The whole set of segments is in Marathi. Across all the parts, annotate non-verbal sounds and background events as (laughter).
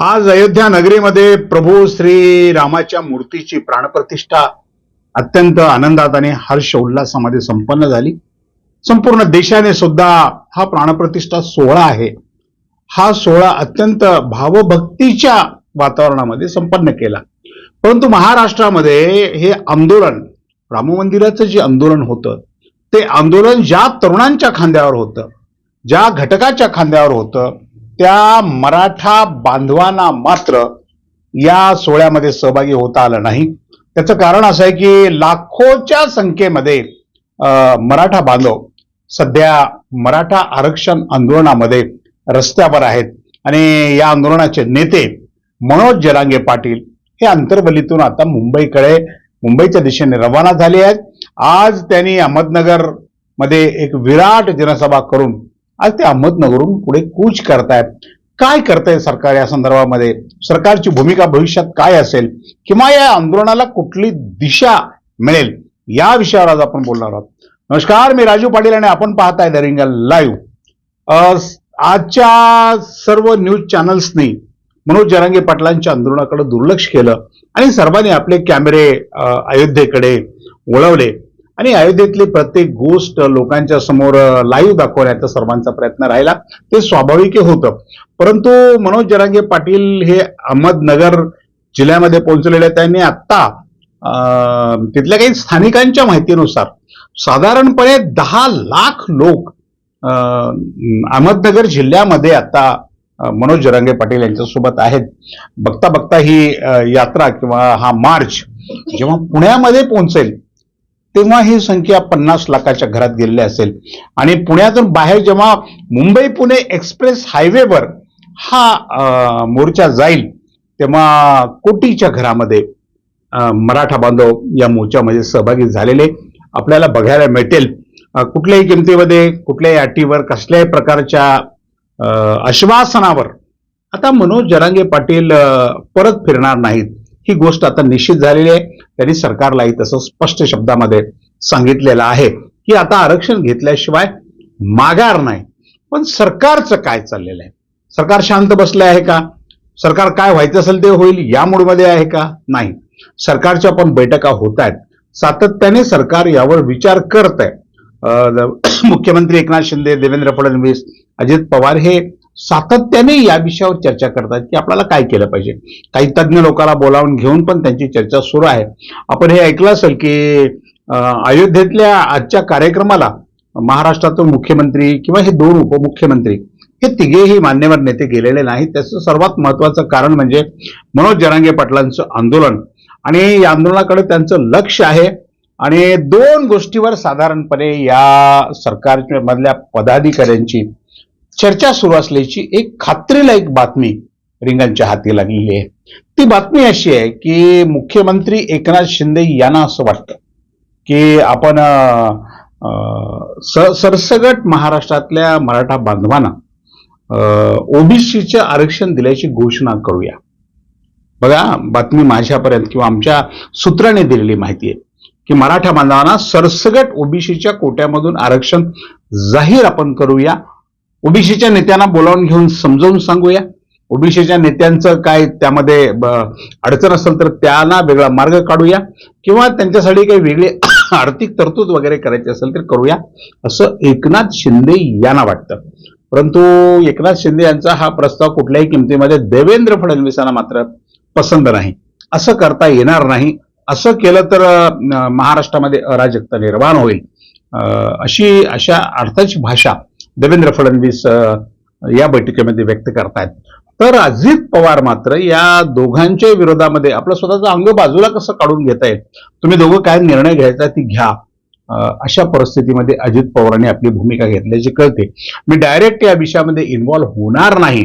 आज अयोध्या नगरीमध्ये प्रभू श्री रामाच्या मूर्तीची प्राणप्रतिष्ठा अत्यंत आनंदात आणि हर्ष उल्हासामध्ये संपन्न झाली. संपूर्ण देशाने सुद्धा हा प्राणप्रतिष्ठा सोहळा आहे. हा सोहळा अत्यंत भावभक्तीच्या वातावरणामध्ये संपन्न केला. परंतु महाराष्ट्रामध्ये हे आंदोलन राम मंदिराचं जे आंदोलन होतं ते आंदोलन ज्या तरुणांच्या खांद्यावर होतं ज्या घटकाच्या खांद्यावर होतं त्या मराठा बांधवांना मात्र या सोहळ्यामध्ये सहभागी होता आलं नाही. त्याचं कारण असं आहे की लाखोच्या संख्येमध्ये मराठा बांधव सध्या मराठा आरक्षण आंदोलनामध्ये रस्त्यावर आहेत. आणि या आंदोलनाचे नेते मनोज जरांगे पाटील हे अंतर्बलीतून आता मुंबईकडे मुंबईच्या दिशेने रवाना झाले आहेत. आज त्यांनी अहमदनगरमध्ये एक विराट जनसभा करून आज ते अहमदनगरहून पुढे कूच करतायत. काय करताय सरकार या संदर्भामध्ये? सरकारची भूमिका भविष्यात काय असेल? किंवा या आंदोलनाला कुठली दिशा मिळेल? या विषयावर आज आपण बोलणार आहोत. नमस्कार मी राजू पाटील आणि आपण पाहताय द रिंगल लाईव्ह. आजच्या सर्व न्यूज चॅनल्सनी मनोज जरांगे पाटलांच्या आंदोलनाकडे दुर्लक्ष केलं आणि सर्वांनी आपले कॅमेरे अयोध्येकडे वळवले. आणि अयोध्येतली प्रत्येक गोष्ट लोकांच्या समोर लाईव्ह दाखवण्याचा सर्वांचा प्रयत्न राहिला. ते स्वाभाविक होतं. परंतु मनोज जरांगे पाटील हे अहमदनगर जिल्ह्यामध्ये पोहोचलेले त्यांनी आत्ता तिथल्या काही स्थानिकांच्या माहितीनुसार साधारणपणे दहा लाख लोक अहमदनगर जिल्ह्यामध्ये आता मनोज जरांगे पाटील यांच्यासोबत आहेत. बघता बघता ही यात्रा किंवा हा मार्च जेव्हा पुण्यामध्ये पोहोचेल तेव्हा ही संख्या पन्नास लाखाच्या घरात गेलेली असेल. आणि पुण्यातून बाहेर जेव्हा मुंबई पुणे एक्सप्रेस हायवेवर हा मोर्चा जाईल तेव्हा कोटीच्या घरामध्ये मराठा बांधव या मोर्चामध्ये सहभागी झालेले आपल्याला बघायला मिळतील. कुठल्याही किमतीमध्ये कुठल्याही अटीवर कसल्याही प्रकारच्या आश्वासनावर. आता मनोज जरांगे पाटील परत फिरणार नाहीत. ही गोष्ट आता निश्चित झालेली आहे. त्यांनी सरकारलाही तसं स्पष्ट शब्दामध्ये सांगितलेलं आहे की आता आरक्षण घेतल्याशिवाय माघार नाही. पण सरकारचं काय चाललेलं आहे? सरकार शांत बसलं आहे का? सरकार काय व्हायचं असेल ते होईल या मूडमध्ये आहे का? नाही. सरकारच्या पण बैठका होत आहेत. सातत्याने सरकार यावर विचार करत आहे. मुख्यमंत्री एकनाथ शिंदे देवेंद्र फडणवीस अजित पवार हे सातत्याने या विषयावर चर्चा करतात की आपल्याला काय केलं पाहिजे. काही तज्ज्ञ लोकांना बोलावून घेऊन पण त्यांची चर्चा सुरू आहे. आपण हे ऐकलं असेल की अयोध्येतल्या आजच्या कार्यक्रमाला महाराष्ट्रातून मुख्यमंत्री किंवा हे दोन उपमुख्यमंत्री हे तिघेही मान्यवर नेते गेलेले नाहीत. त्याचं सर्वात महत्वाचं कारण म्हणजे मनोज जरांगे पाटलांचं आंदोलन. आणि या आंदोलनाकडे त्यांचं लक्ष आहे. आणि दोन गोष्टीवर साधारणपणे या सरकारच्या मधल्या पदाधिकाऱ्यांची चर्चा सुरू असल्याची एक खात्रीलायक बातमी रिंगांच्या हाती लागलेली आहे. ती बातमी अशी आहे की मुख्यमंत्री एकनाथ शिंदे यांना असं वाटतं की आपण स- सरसगट महाराष्ट्रातल्या मराठा बांधवांना ओबीसीचं आरक्षण दिल्याची घोषणा करूया. बघा बातमी माझ्यापर्यंत किंवा आमच्या सूत्राने दिलेली माहिती आहे की मराठा बांधवांना सरसगट ओबीसीच्या कोट्यामधून आरक्षण जाहीर आपण करूया ओबीसीच्या नेत्यांना बोलावून घेऊन समजावून सांगूया. ओबीसीच्या नेत्यांचं काय त्यामध्ये ब- अडचण असेल तर त्यांना वेगळा मार्ग काढूया किंवा त्यांच्यासाठी काही वेगळी (coughs) आर्थिक तरतूद वगैरे करायची असेल तर करूया असं एकनाथ शिंदे यांना वाटतं. परंतु एकनाथ शिंदे यांचा हा प्रस्ताव कुठल्याही किमतीमध्ये देवेंद्र फडणवीसांना मात्र पसंत नाही. असं करता येणार नाही. असं केलं तर महाराष्ट्रामध्ये अराजकता निर्माण होईल. अशी अशा अर्थाची भाषा देवेंद्र फडणवीस या बैठकीमध्ये व्यक्त करतायत. तर अजित पवार मात्र या दोघांच्या विरोधामध्ये आपलं स्वतःचं अंग बाजूला कसं काढून घेता येईल तुम्ही दोघं काय निर्णय घ्यायचा ती घ्या. अशा परिस्थितीमध्ये अजित पवारांनी आपली भूमिका घेतल्याची कळते. मी डायरेक्ट या विषयामध्ये इन्व्हॉल्व्ह होणार नाही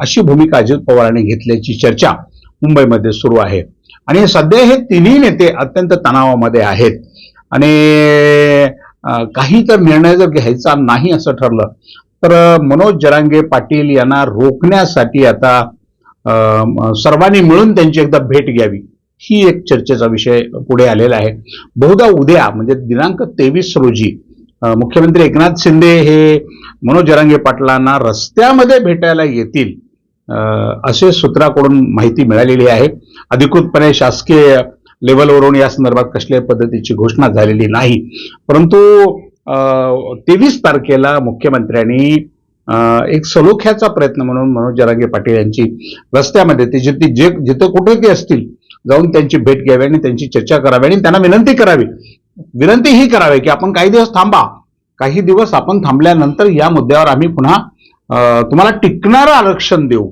अशी भूमिका अजित पवारांनी घेतल्याची चर्चा मुंबईमध्ये सुरू आहे. आणि सध्या हे तिन्ही नेते अत्यंत तणावामध्ये आहेत. आणि काही तर निर्णय जर घ्यायचा नाही असं ठरलं तर मनोज जरांगे पाटील यांना रोखण्यासाठी आता सर्वांनी मिळून त्यांची एकदा भेट घ्यावी ही एक चर्चेचा विषय पुढे आलेला आहे. बहुधा उद्या म्हणजे दिनांक तेवीस रोजी मुख्यमंत्री एकनाथ शिंदे हे मनोज जरांगे पाटलांना रस्त्यामध्ये भेटायला येतील असे सूत्राकडून माहिती मिळालेली आहे. अधिकृतपणे शासकीय लेवलवरून या संदर्भात कसल्याही पद्धतीची घोषणा झालेली नाही. परंतु तेवीस तारखेला मुख्यमंत्र्यांनी एक सलोख्याचा प्रयत्न म्हणून मनोज जरांगे पाटील यांची रस्त्यामध्ये ते जिथे जे जिथं कुठे ते असतील जाऊन त्यांची भेट घ्यावी आणि त्यांची चर्चा करावी आणि त्यांना विनंती करावी. विनंती ही करावी की आपण काही दिवस थांबा. काही दिवस आपण थांबल्यानंतर या मुद्द्यावर आम्ही पुन्हा तुम्हाला टिकणारं आरक्षण देऊ.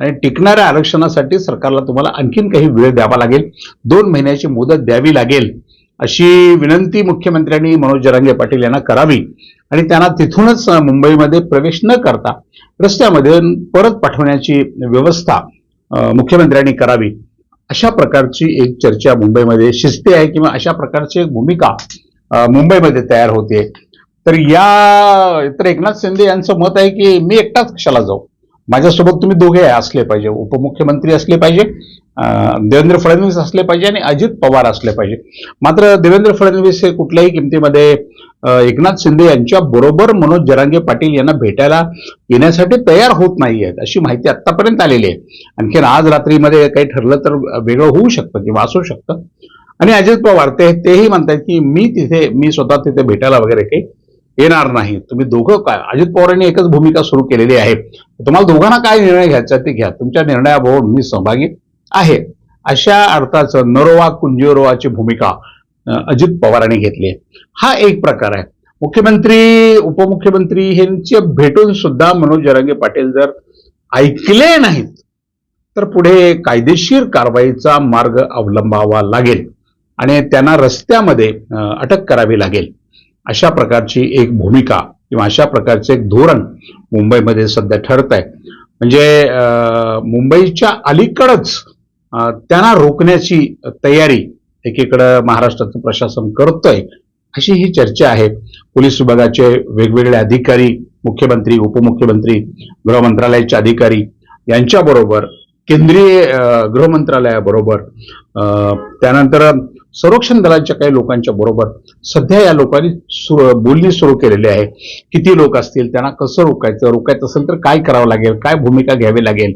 आणि टिकणाऱ्या आरक्षणासाठी सरकारला तुम्हाला आणखीन काही वेळ द्यावा लागेल. दोन महिन्याची मुदत द्यावी लागेल अशी विनंती मुख्यमंत्र्यांनी मनोज जरांगे पाटील यांना करावी. आणि त्यांना तिथूनच मुंबईमध्ये प्रवेश न करता रस्त्यामध्ये परत पाठवण्याची व्यवस्था मुख्यमंत्र्यांनी करावी. अशा प्रकारची एक चर्चा मुंबईमध्ये शिस्ते आहे किंवा अशा प्रकारची एक भूमिका मुंबईमध्ये तयार होते. तर या तर एकनाथ शिंदे यांचं मत आहे की मी एकटाच कशाला जाऊ? माझ्यासोबत तुम्ही दोघे असले पाहिजे. उपमुख्यमंत्री असले पाहिजे देवेंद्र फडणवीस असले पाहिजे आणि अजित पवार असले पाहिजे. मात्र देवेंद्र फडणवीस हे कुठल्याही किमतीमध्ये एकनाथ शिंदे यांच्या बरोबर मनोज जरांगे पाटील यांना भेटायला येण्यासाठी तयार होत नाही आहेत अशी माहिती आतापर्यंत आलेली आहे. आणखीन आज रात्रीमध्ये काही ठरलं तर वेगळं होऊ शकतं किंवा असू शकतं. आणि अजित पवार ते तेही म्हणतात की मी तिथे मी स्वतः तिथे भेटायला वगैरे काही येणार नाही. तुम्ही दोघं काय? अजित पवारांनी एकच भूमिका सुरू केलेली आहे. तुम्हाला दोघांना काय निर्णय घ्यायचा ते घ्या. तुमच्या निर्णयाबरोबर मी सहभागी आहे. अशा अर्थाचं नरोवा कुंजीरोवाची भूमिका अजित पवारांनी घेतली आहे. हा एक प्रकार आहे. मुख्यमंत्री उपमुख्यमंत्री यांचे भेटून सुद्धा मनोज जरांगे पाटील जर ऐकले नाहीत तर पुढे कायदेशीर कारवाईचा मार्ग अवलंबावा लागेल आणि त्यांना रस्त्यामध्ये अटक करावी लागेल. अशा प्रकारची एक भूमिका किंवा अशा प्रकारचे एक धोरण मुंबईमध्ये सध्या ठरत आहे म्हणजे मुंबईच्या अलीकडच त्यांना रोखण्याची तयारी एकीकडं महाराष्ट्राचं प्रशासन करतोय अशी ही चर्चा आहे. पोलीस विभागाचे वेगवेगळे अधिकारी मुख्यमंत्री उपमुख्यमंत्री गृह मंत्रालयाचे अधिकारी यांच्याबरोबर केंद्रीय गृहमंत्रालयाबरोबर गृह मंत्रालयाबरोबर अं, त्यानंतर संरक्षण दलाच्या काही लोकांच्या बरोबर सध्या या लोकांनी सु- बोलणी सुरू केलेली आहे. किती लोक असतील त्यांना कसं रोखायचं रोखायचं असेल तर काय करावं लागेल काय भूमिका घ्यावी लागेल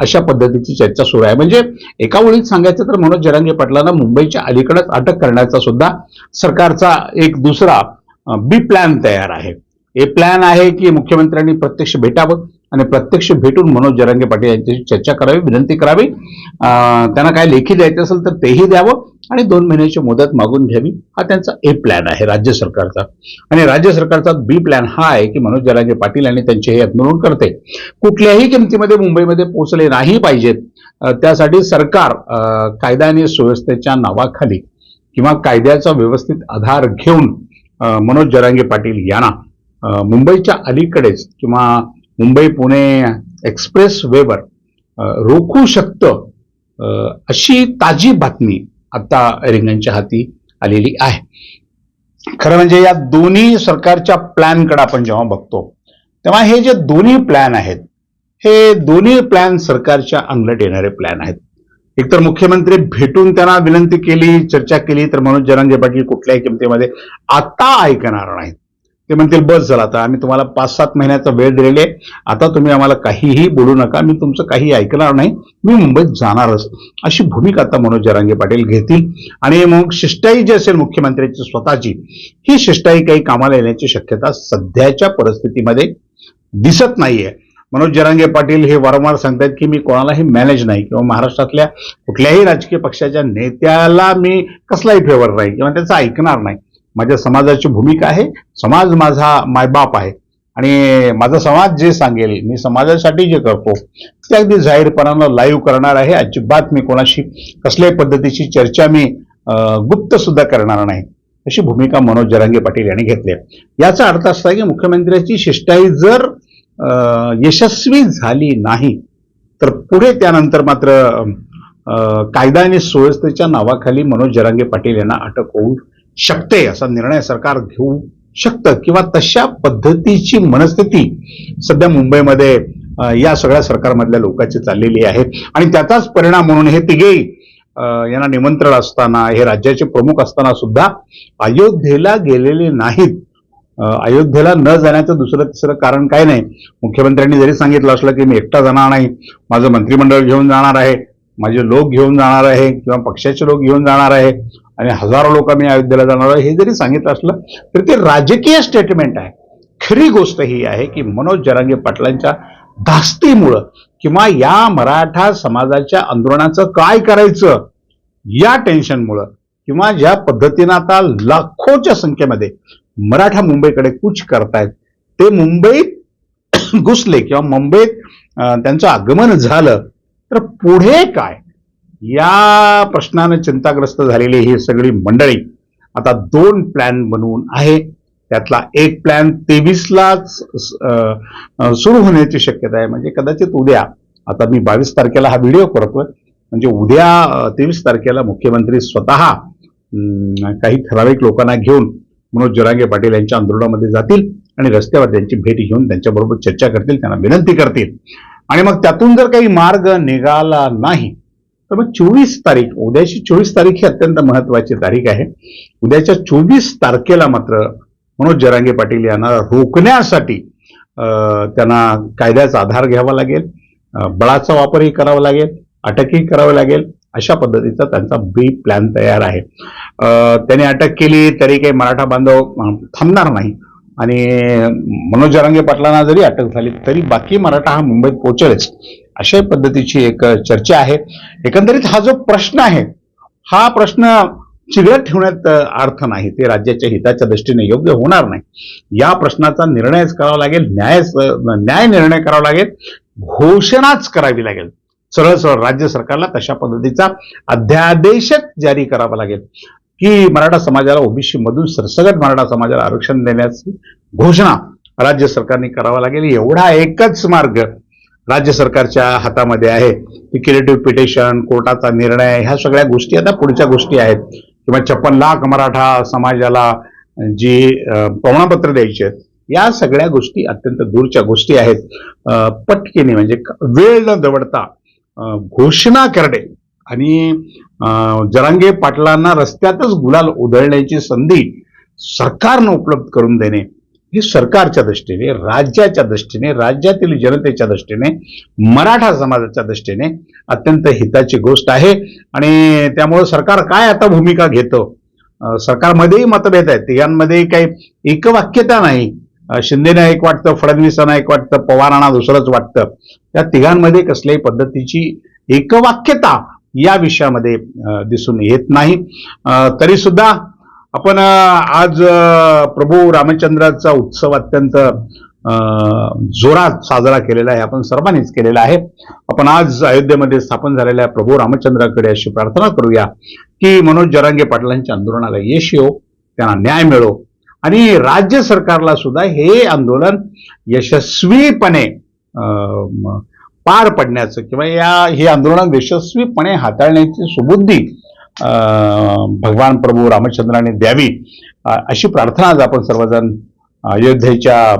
अशा पद्धतीची चर्चा सुरू आहे. म्हणजे एका ओळीत सांगायचं तर मनोज जरांगे पाटलांना मुंबईच्या अलीकडेच अटक करण्याचा सुद्धा सरकारचा एक दुसरा बी प्लॅन तयार आहे. ए प्लॅन आहे की मुख्यमंत्र्यांनी प्रत्यक्ष भेटावं आणि प्रत्यक्ष भेटून मनोज जरांगे पाटील यांच्याशी चर्चा करावी विनंती करावी. त्यांना काय लेखी द्यायचं असेल तर तेही द्यावं आणि दोन महिन्याची मुदत मागून घ्यावी. हा त्यांचा ए प्लॅन आहे राज्य सरकारचा. आणि राज्य सरकारचा बी प्लॅन हा आहे की मनोज जरांगे पाटील यांनी त्यांचे हे आंदोलन करते. कुठल्याही किमतीमध्ये मुंबईमध्ये पोहोचले नाही पाहिजेत. त्यासाठी सरकार कायदा आणि सुव्यवस्थेच्या नावाखाली किंवा कायद्याचा व्यवस्थित आधार घेऊन मनोज जरांगे पाटील यांना मुंबईच्या अलीकडेच किंवा मुंबई पुणे एक्सप्रेस वेवर रोखू शकतं अशी ताजी बातमी आता रिंगणच्या हाती आलेली आहे. खरं म्हणजे या दोन्ही सरकारच्या प्लॅनकडे आपण जेव्हा बघतो तेव्हा हे जे दोन्ही प्लॅन आहेत हे दोन्ही प्लॅन सरकारच्या अंगलट येणारे प्लॅन आहेत. एकतर मुख्यमंत्री भेटून त्यांना विनंती केली चर्चा केली तर मनोज जरांगे पाटील कुठल्याही किमतीमध्ये आता ऐकणार नाहीत. ते म्हणतील बस झाला आता आम्ही तुम्हाला पाच सात महिन्याचा वेळ दिलेले आहे. आता तुम्ही आम्हाला काहीही बोलू नका मी तुमचं काही ऐकणार नाही. मी मुंबईत जाणारच. अशी भूमिका आता मनोज जरांगे पाटील घेतील. आणि मग शिष्टाई जी असेल मुख्यमंत्र्यांची स्वतःची ही शिष्टाई काही कामाला येण्याची शक्यता सध्याच्या परिस्थितीमध्ये दिसत नाहीये. मनोज जरांगे पाटील हे वारंवार सांगतात की मी कोणालाही मॅनेज नाही किंवा महाराष्ट्रातल्या कुठल्याही राजकीय पक्षाच्या नेत्याला मी कसलाही फेवर नाही किंवा त्याचं ऐकणार नाही. माझ्या समाजाची भूमिका आहे समाज माझा मायबाप आहे. आणि माझा समाज जे सांगेल मी समाजासाठी जे करतो ते अगदी जाहीरपणानं लाईव्ह करणार आहे. अजिबात मी कोणाशी कसल्याही पद्धतीची चर्चा मी गुप्त सुद्धा करणार नाही. अशी भूमिका मनोज जरांगे पाटील यांनी घेतली आहे. याचा अर्थ असा आहे की मुख्यमंत्र्यांची शिष्टाई जर यशस्वी झाली नाही तर पुढे त्यानंतर मात्र कायदा आणि सुव्यवस्थेच्या नावाखाली मनोज जरांगे पाटील यांना अटक होऊ शकते असा निर्णय सरकार घेऊ शकतं. किंवा तशा पद्धतीची मनस्थिती सध्या मुंबईमध्ये या सगळ्या सरकारमधल्या लोकांची चाललेली आहे. आणि त्याचाच परिणाम म्हणून हे तिघेही यांना निमंत्रण असताना हे राज्याचे प्रमुख असताना सुद्धा अयोध्येला गेलेले नाहीत. अयोध्येला न जाण्याचं दुसरं तिसरं कारण काय नाही? मुख्यमंत्र्यांनी जरी सांगितलं असलं की मी एकटा जाणार नाही माझं मंत्रिमंडळ घेऊन जाणार आहे माझे लोक घेऊन जाणार आहे किंवा पक्षाचे लोक घेऊन जाणार आहे आणि हजारो लोक मी अयोध्येला जाणार आहे हे जरी सांगितलं असलं तरी ते राजकीय स्टेटमेंट आहे. खरी गोष्ट ही आहे की मनोज जरांगे पाटलांच्या धास्तीमुळं किंवा या मराठा समाजाच्या आंदोलनाचं काय करायचं या टेन्शनमुळं किंवा ज्या पद्धतीनं आता लाखोच्या संख्येमध्ये मराठा मुंबईकडे कूच करतायत ते मुंबईत घुसले किंवा मुंबईत त्यांचं आगमन झालं तर पुढे काय? या प्रश्नानं चिंताग्रस्त झालेली ही सगळी मंडळी आता दोन प्लॅन बनवून आहे. त्यातला एक प्लॅन तेवीसलाच सुरू होण्याची शक्यता आहे. म्हणजे कदाचित उद्या आता मी बावीस तारखेला हा व्हिडिओ करतोय. म्हणजे उद्या तेवीस तारखेला मुख्यमंत्री स्वतः काही ठराविक लोकांना घेऊन मनोज जरांगे पाटील यांच्या आंदोलनामध्ये जातील आणि रस्त्यावर त्यांची भेट घेऊन त्यांच्याबरोबर चर्चा करतील त्यांना विनंती करतील. आणि मग त्यातून जर काही मार्ग निघाला नाही तर मग चोवीस तारीख उद्याची चोवीस तारीख ही अत्यंत महत्वाची तारीख आहे. उद्याच्या चोवीस तारखेला मात्र मनोज जरांगे पाटील यांना रोखण्यासाठी अं, त्यांना कायद्याचा आधार घ्यावा लागेल. बळाचा वापरही करावा लागेल अटकही करावी लागेल. अशा पद्धतीचा त्यांचा बी प्लॅन तयार आहे. त्याने अटक केली तरी काही मराठा बांधव थांबणार नाही. आणि मनोज जरांगे पाटलांना जरी अटक झाली तरी बाकी मराठा हा मुंबईत पोहोचेलच. अशा पद्धतीची एक चर्चा आहे. एकंदरीत हा जो प्रश्न आहे हा प्रश्न चिघळत ठेवण्यात अर्थ नाही. ते राज्याच्या हिताच्या दृष्टीने योग्य होणार नाही. या प्रश्नाचा निर्णयच करावा लागेल न्याय न्याय निर्णय करावा लागेल घोषणाच करावी लागेल. सरळ सरळ राज्य सरकारला तशा पद्धतीचा अध्यादेशच जारी करावा लागेल. की मराठा समाजाला ओबीसी मधून सरसगट मराठा समाजाला आरक्षण देण्याची घोषणा राज्य सरकारने करावा लागेल. एवढा एकच मार्ग राज्य सरकारच्या हातामध्ये आहे. की क्रिएटिव्ह पिटिशन कोर्टाचा निर्णय ह्या सगळ्या गोष्टी आता पुढच्या गोष्टी आहेत. किंवा छप्पन लाख मराठा समाजाला जी प्रमाणपत्र द्यायची आहेत या सगळ्या गोष्टी अत्यंत दूरच्या गोष्टी आहेत. पटकीने पटकेने म्हणजे वेळ न दवडता घोषणा करणे आणि जरांगे पाटलांना रस्त्यातच गुलाल उधळण्याची संधी सरकारनं उपलब्ध करून देणे हे सरकारच्या दृष्टीने राज्याच्या दृष्टीने राज्यातील जनतेच्या दृष्टीने मराठा समाजाच्या दृष्टीने अत्यंत हिताची गोष्ट आहे. आणि त्यामुळं सरकार काय आता भूमिका घेतं? सरकारमध्येही मतभेद आहेत. तिघांमध्ये काही एकवाक्यता नाही. शिंदेना एक वाटतं फडणवीसांना एक वाटतं पवारांना दुसरंच वाटतं. त्या तिघांमध्ये कसल्याही पद्धतीची एकवाक्यता या विषयामध्ये दिसून येत नाही. अं, तरी सुद्धा आपण आज प्रभू रामचंद्राचा उत्सव अत्यंत अं, जोरात साजरा केलेला आहे. आपण सर्वांनीच केलेला आहे. आपण आज अयोध्येमध्ये स्थापन झालेल्या प्रभू रामचंद्राकडे अशी प्रार्थना करूया की मनोज जरांगे पाटलांच्या आंदोलनाला यश येऊ त्यांना न्याय मिळो. आणि राज्य सरकारला सुद्धा हे आंदोलन यशस्वीपणे पार पडण्याचं किंवा या हे आंदोलन यशस्वीपणे हाताळण्याची सुबुद्धी भगवान प्रभू रामचंद्राने द्यावी अशी प्रार्थना आज आपण सर्वजण अयोध्येच्या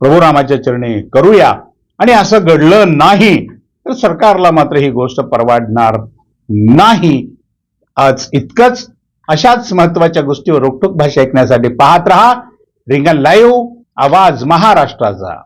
प्रभू रामाच्या चरणी करूया. आणि असं घडलं नाही तर सरकारला मात्र ही गोष्ट परवाडणार नाही. आज इतकंच अशाच महत्त्वाच्या गोष्टीवर रोखटोक भाषा ऐकण्यासाठी पाहत रहा. रिंगण लाईव्ह. आवाज महाराष्ट्राचा.